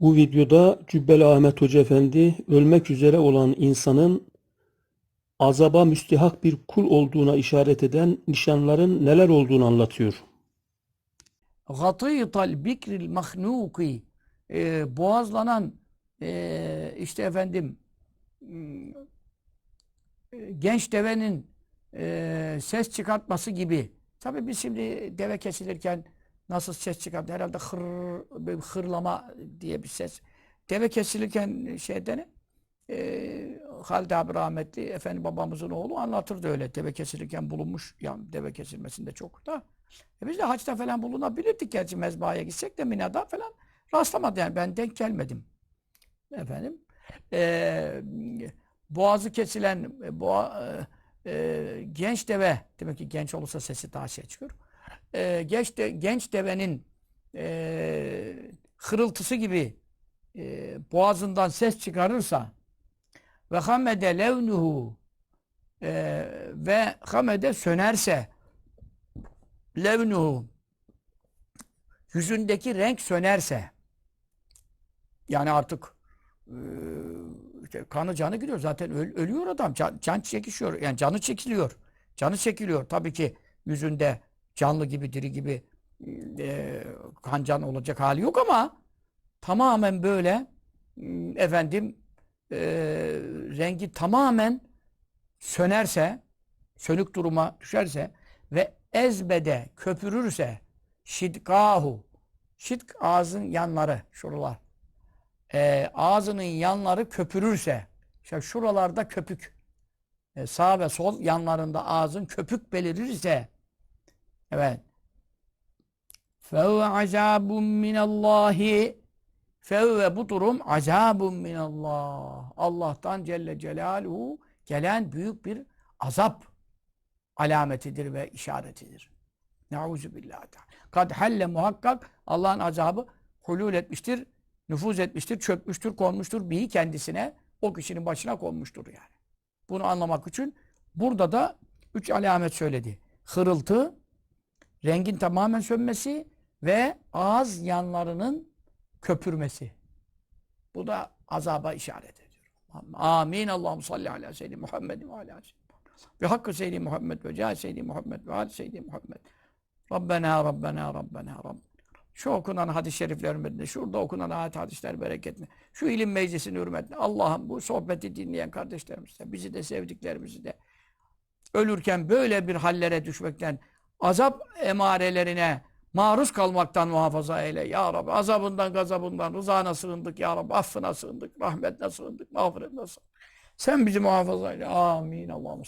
Bu videoda Cübbeli Ahmet Hoca Efendi ölmek üzere olan insanın azaba müstihak bir kul olduğuna işaret eden nişanların neler olduğunu anlatıyor. Gatîtal bikril mahnuki e, boğazlanan e, işte efendim e, genç devenin e, ses çıkartması gibi. Tabii biz şimdi deve kesilirken nasıl ses çıkarttı? Herhalde hır, bir hırlama diye bir ses. Deve kesilirken şeyden e, Halide abi rahmetli efendi babamızın oğlu anlatırdı öyle. Deve kesilirken bulunmuş. Yani deve kesilmesinde çok da. E biz de haçta falan bulunabilirdik gerçi mezbahaya gitsek de Mina'da falan rastlamadı yani ben denk gelmedim. Efendim. E, boğazı kesilen e, boğa, e, e, genç deve demek ki genç olursa sesi daha şey çıkıyor. E, genç, de, genç devenin e, hırıltısı gibi e, boğazından ses çıkarırsa ve hamede levnuhu e, ve hamede sönerse levnuhu yüzündeki renk sönerse yani artık e, işte kanı canı gidiyor. Zaten öl- ölüyor adam. Can, can çekişiyor. Yani canı çekiliyor. Canı çekiliyor. Tabii ki yüzünde canlı gibi, diri gibi e, kan can olacak hali yok ama tamamen böyle efendim e, rengi tamamen sönerse, sönük duruma düşerse ve ezbede köpürürse şidgahu şidk ağzın yanları şuralar e, ağzının yanları köpürürse işte şuralarda köpük e, sağ ve sol yanlarında ağzın köpük belirirse evet fevve azabun minallahi fevve bu durum azabun minallah Allah'tan Celle Celaluhu gelen büyük bir azap alametidir ve işaretidir. Nauzu billahi. Kad halle muhakkak Allah'ın azabı hulul etmiştir, nüfuz etmiştir, çökmüştür, konmuştur. Bihi kendisine, o kişinin başına konmuştur yani. Bunu anlamak için burada da üç alamet söyledi. Hırıltı, rengin tamamen sönmesi ve ağız yanlarının köpürmesi. Bu da azaba işaret ediyor. Amin. Allah'ım salli ala seyyidina Muhammed ve ala seyyidina ve hakkı Seyyidi Muhammed ve cah Seyyidi Muhammed ve al Seyyidi Muhammed. Rabbena Rabbena Rabbena Rabbena. Şu okunan hadis-i şerifler hürmetine, şurada okunan ayet hadisler bereketine, şu ilim meclisinin hürmetine, Allah'ım bu sohbeti dinleyen kardeşlerimize, bizi de sevdiklerimizi de ölürken böyle bir hallere düşmekten, azap emarelerine maruz kalmaktan muhafaza eyle ya Rabbi. Azabından, gazabından, rızana sığındık ya Rabbi. Affına sığındık, rahmetine sığındık, mağfiretine sığındık. Sen bizi muhafaza eyle. Amin. Allah'ım